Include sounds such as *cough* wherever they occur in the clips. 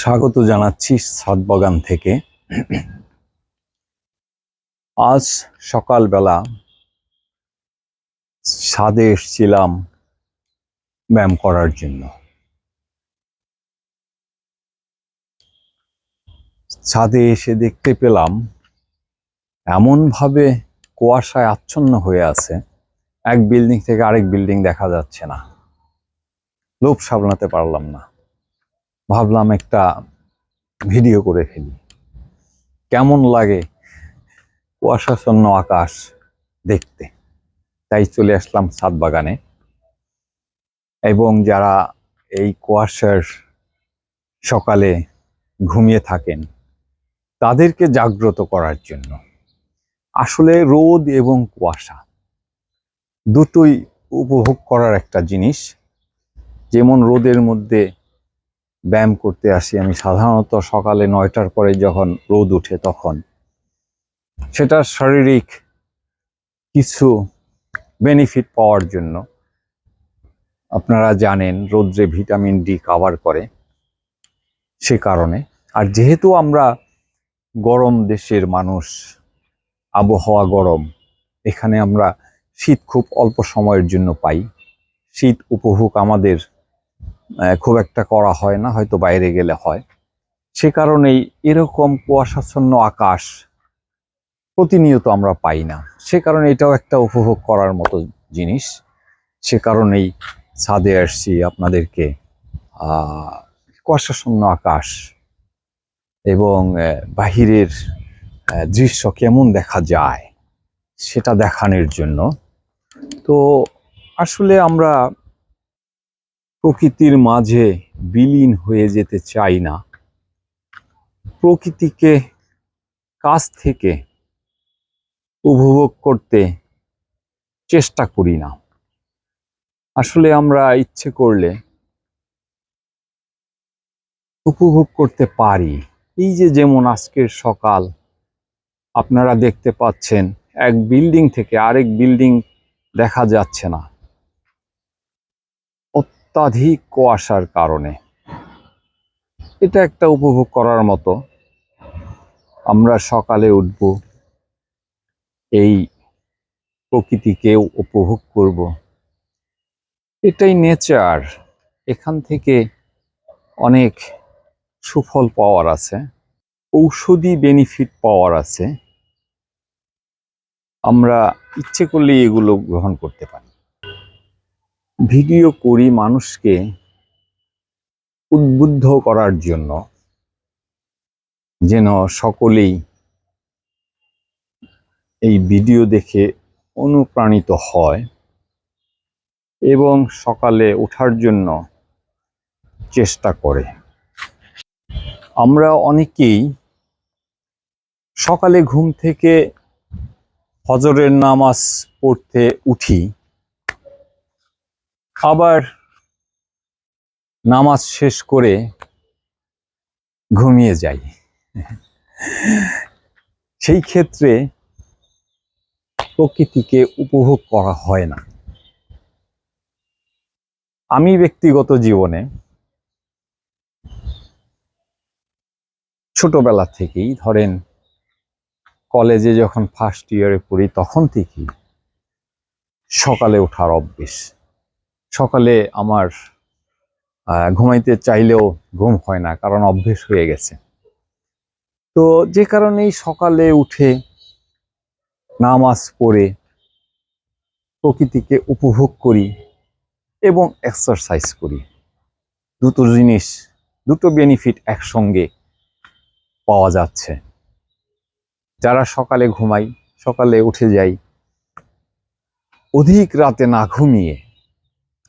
স্বাগত জানাচ্ছি ছাদ বাগান থেকে। আজ সকালবেলা সাদে এসছিলাম ব্যায়াম করার জন্য। ছাদে এসে দেখতে পেলাম এমনভাবে কুয়াশায় আচ্ছন্ন হয়ে আছে, এক বিল্ডিং থেকে আরেক বিল্ডিং দেখা যাচ্ছে না। লোভ সামলাতে পারলাম না। ভাবলাম একটা ভিডিও করে ফেলি। কেমন লাগে কুয়াশাচ্ছন্ন আকাশ দেখতে? তাই চলে আসলাম ছাদ বাগানে। এবং যারা এই কুয়াশার সকালে ঘুমিয়ে থাকেন, তাদেরকে জাগ্রত করার জন্য। আসলে রোদ এবং কুয়াশা দুটোই উপভোগ করার একটা জিনিস। যেমন রোদের মধ্যে ব্যায়াম করতে আসি আমি সাধারণত সকালে নয়টার পরে যখন রোদ উঠে তখন। সেটা শারীরিক কিছু বেনিফিট পাওয়ার জন্য। আপনারা জানেন রোদ্রে ভিটামিন ডি কাভার করে সে কারণে। আর যেহেতু আমরা গরম দেশের মানুষ, আবহাওয়া গরম, এখানে আমরা শীত খুব অল্প সময়ের জন্য পাই। শীত উপভোগ আমাদের খুব একটা করা হয় না, হয়তো বাইরে গেলে হয়। সে কারণেই এরকম কুয়াশাচ্ছন্ন আকাশ প্রতিনিয়ত আমরা পাই না। সে কারণে এটাও একটা উপভোগ করার মতো জিনিস। সে কারণেই ছাদে আসছি আপনাদেরকে কুয়াশাচ্ছন্ন আকাশ এবং বাহিরের দৃশ্য কেমন দেখা যায় সেটা দেখানোর জন্য। তো আসলে আমরা প্রকৃতির মাঝে বিলীন হয়ে যেতে চাই না। প্রকৃতিকে কাছ থেকে উপভোগ করতে চেষ্টা করি না। আসলে আমরা ইচ্ছে করলে উপভোগ করতে পারি। এই যে যেমন আজকের সকাল, আপনারা দেখতে পাচ্ছেন, এক বিল্ডিং থেকে আরেক বিল্ডিং দেখা যাচ্ছে না। অত্যাধিক কুয়াশার কারণে। এটা একটা উপভোগ করার মতো। আমরা সকালে উঠব, এই প্রকৃতিকেও উপভোগ করব। এটাই নেচার। এখান থেকে অনেক সুফল পাওয়ার আছে, ঔষধি বেনিফিট পাওয়ার আছে। আমরা ইচ্ছে করলে এগুলো গ্রহণ করতে পারি। ভিডিও করি মানুষকে উদ্বুদ্ধ করার জন্য, যেন সকলেই এই ভিডিও দেখে অনুপ্রাণিত হয় এবং সকালে ওঠার জন্য চেষ্টা করে। আমরা অনেকেই সকালে ঘুম থেকে ফজরের নামাজ পড়তে উঠি। আবার নামাজ শেষ করে ঘুমিয়ে যাই। সেই ক্ষেত্রে প্রকৃতিকে উপভোগ করা হয় না। আমি ব্যক্তিগত জীবনে ছোটবেলা থেকেই, ধরেন কলেজে যখন ফার্স্ট ইয়ারে পড়ি, তখন থেকেই সকালে ওঠার অভ্যেস। সকালে আমার ঘুমাইতে চাইলেও ঘুম হয় না, কারণ অভ্যেস হয়ে গেছে। তো যে কারণেই সকালে উঠে নামাজ পড়ে প্রকৃতিকে উপভোগ করি এবং এক্সারসাইজ করি। দুটো জিনিস, দুটো বেনিফিট একসঙ্গে পাওয়া যাচ্ছে। যারা সকালে ঘুমাই, সকালে উঠে যাই, অধিক রাতে না ঘুমিয়ে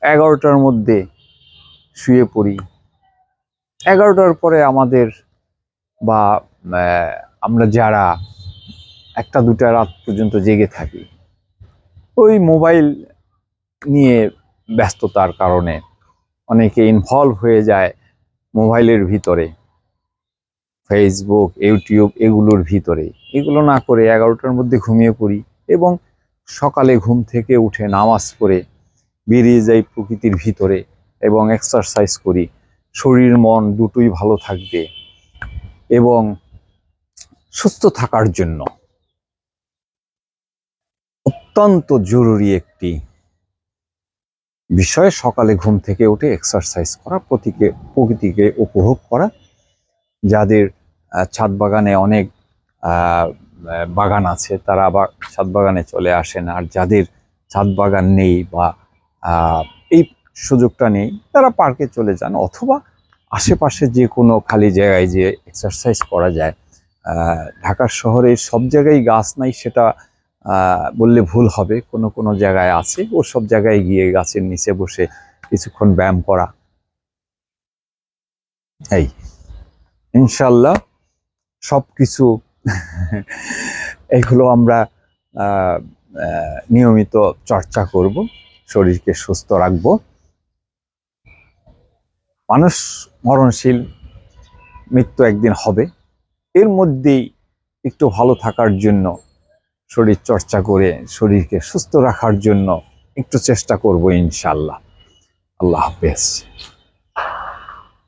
এগারোটার মধ্যে শুয়ে পড়ি। এগারোটার পরে আমাদের বা আমরা যারা একটা দুটা রাত পর্যন্ত জেগে থাকি, ওই মোবাইল নিয়ে ব্যস্ততার কারণে অনেকে ইনভলভ হয়ে যায় মোবাইলের ভিতরে। ফেসবুক ইউটিউব এগুলোর ভিতরে। এগুলো না করে এগারোটার মধ্যে ঘুমিয়ে পড়ি এবং সকালে ঘুম থেকে উঠে নামাজ পড়ে বেরিয়ে যাই প্রকৃতির ভিতরে এবং এক্সারসাইজ করি। শরীর, মন দুটোই ভালো থাকবে এবং সুস্থ থাকার জন্য। অত্যন্ত জরুরি একটি বিষয়, সকালে ঘুম থেকে উঠে এক্সারসাইজ করা, প্রতিকে, প্রকৃতিকে উপভোগ করা, যাদের ছাদ বাগানে অনেক বাগান আছে, তারা আবার ছাদ বাগানে চলে আসেন, আর যাদের ছাদ বাগান নেই বা এই সুযোগটা নেই তারা পার্কে চলে যান অথবা আশেপাশে যে কোনো খালি জায়গায় যে এক্সারসাইজ করা যায়। ঢাকার শহরে সব জায়গায় গাছ নাই সেটা বললে ভুল হবে। কোনো কোনো জায়গায় আছে, ও সব জায়গায় গিয়ে গাছের নিচে বসে কিছুক্ষণ ব্যায়াম করা। এই ইনশাল্লাহ সব কিছু *laughs* এগুলো আমরা নিয়মিত চর্চা করব। শরীরকে সুস্থ রাখব। মানুষ মরণশীল, মৃত্যু একদিন হবে। এর মধ্যেই একটু ভালো থাকার জন্য, শরীর চর্চা করে, শরীরকে সুস্থ রাখার জন্য একটু চেষ্টা করব ইনশাল্লাহ আল্লাহ হাফেজ।